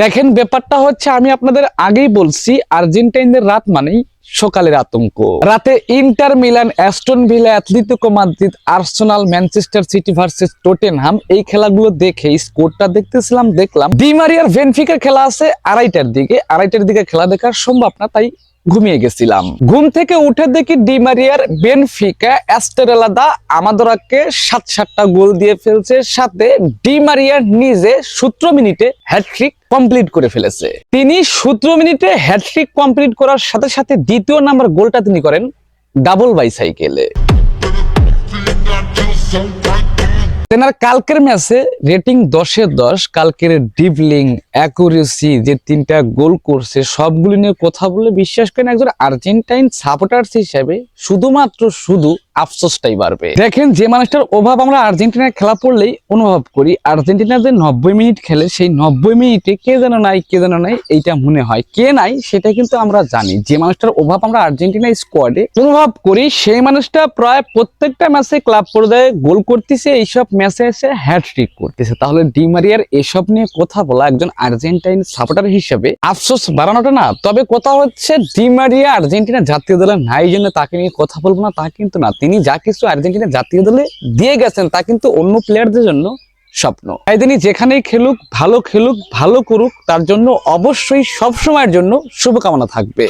দেখেন, ব্যাপারটা হচ্ছে আমি আপনাদের আগেই বলছি, আর্জেন্টাইনদের রাত মানেই সকালের আতঙ্ক। রাতে Inter Milan, Aston Villa, Atletico Madrid, Arsenal, Manchester City versus Tottenham, এই খেলাগুলো দেখে স্কোরটা দেখতেছিলাম, দেখলাম। ডিমারিয়ার ভেনফিকার খেলা আছে আড়াইটার দিকে। আড়াইটার দিকে খেলা দেখার সম্ভব না তাই ঘুমিয়ে গেছিলাম। ঘুম থেকে উঠে দেখি ডিমারিয়ার বেনফিকা অ্যাস্টেরেলাদা আমাদরাকে সাত সাতটা গোল দিয়ে ফেলছে, সাথে ডিমারিয়ার নিজে সূত্র মিনিটে হ্যাট্রিক কমপ্লিট করে ফেলেছে। তিনি সূত্র মিনিটে হ্যাট্রিক কমপ্লিট করার সাথে সাথে দ্বিতীয় নাম্বার গোলটা তিনি করেন ডাবল বাইসাইকেলে তেনার কালকের ম্যাচে রেটিং দশে দশ, কালকের ডিবলিং অ্যাকুরেসি যে তিনটা গোল করছে, সবগুলি নিয়ে কথা বলে বিশ্বাস করেন একজন আর্জেন্টাইন সাপোর্টার্স হিসেবে শুধুমাত্র শুধু আফসোসটাই বাড়বে। দেখেন যে মানুষটার অভাব আমরা আর্জেন্টিনার খেলা পড়লেই অনুভব করি আর্জেন্টিনা যে নব্বই মিনিট খেলে সেই নব্বই মিনিটে কে যেন নাই, কে যেন নাই, এইটা মনে হয়। কে নাই, সেটা কিন্তু আমরা জানি। যে মানুষটার অভাব আমরা আর্জেন্টিনা স্কোয়াডে অনুভব করি, সেই মানুষটা প্রায় প্রত্যেকটা ম্যাচে ক্লাব পর্যায়ে গোল করতেছে, এইসব ম্যাচে এসে হ্যাট্রিক করতেছে। তাহলে ডিমারিয়ার এসব নিয়ে কথা বলা একজন আর্জেন্টাইন সাপোর্টার হিসেবে আফসোস বাড়ানোটা না। তবে কথা হচ্ছে ডিমারিয়া আর্জেন্টিনা জাতীয় দলে নাই জন্য তাকে নিয়ে কথা বলব না, তা কিন্তু না। তিনি যা কিছু আর্জেন্টিনা জাতীয় দলে দিয়ে গেছেন, তা কিন্তু অন্য প্লেয়ারদের জন্য স্বপ্ন। তাই তিনি যেখানেই খেলুক, ভালো খেলুক, ভালো করুক, তার জন্য অবশ্যই সব সময়ের জন্য শুভকামনা থাকবে।